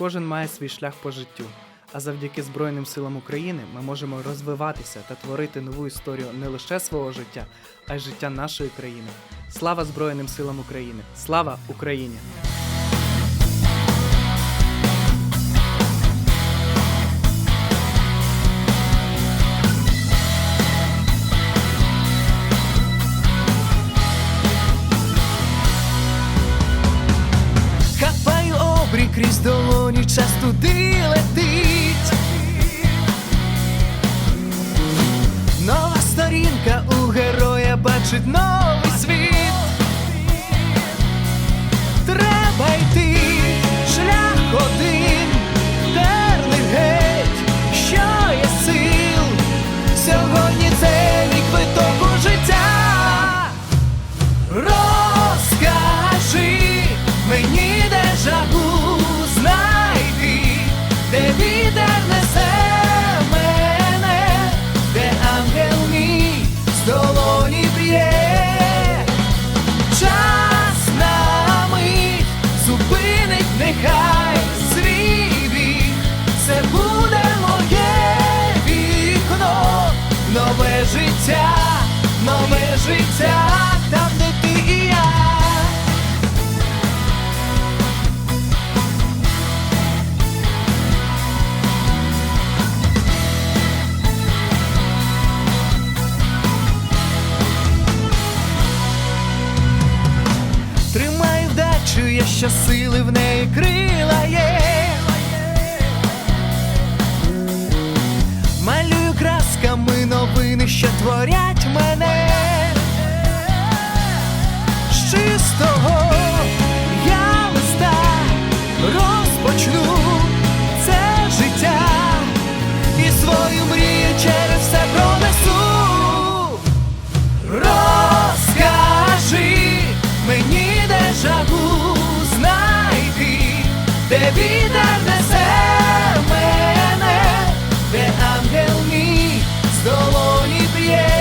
Кожен має свій шлях по життю. А завдяки Збройним силам України ми можемо розвиватися та творити нову історію не лише свого життя, а й життя нашої країни. Слава Збройним силам України! Слава Україні! Долоні, час туди летить. Нова сторінка у героя бачить новий світ. Треба йти, шлях один, терни геть, що є сил. Сьогодні це мій квиток у життя. Розкажи мені, де жагу нехай свій. Це буде моє вікно, нове життя, нове життя, вдачу, сили в неї крила є. Малюю красками новини, що творять мене. З чистого долоні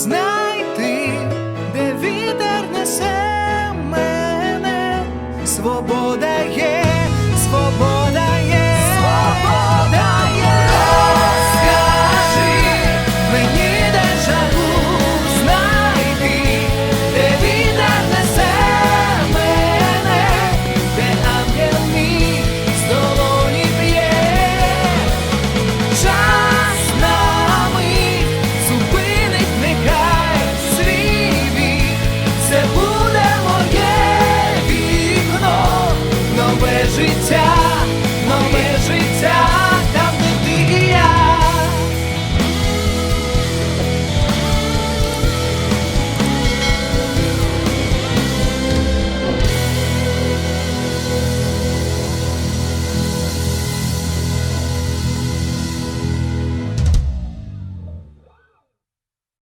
жагу знайти, життя, нове життя.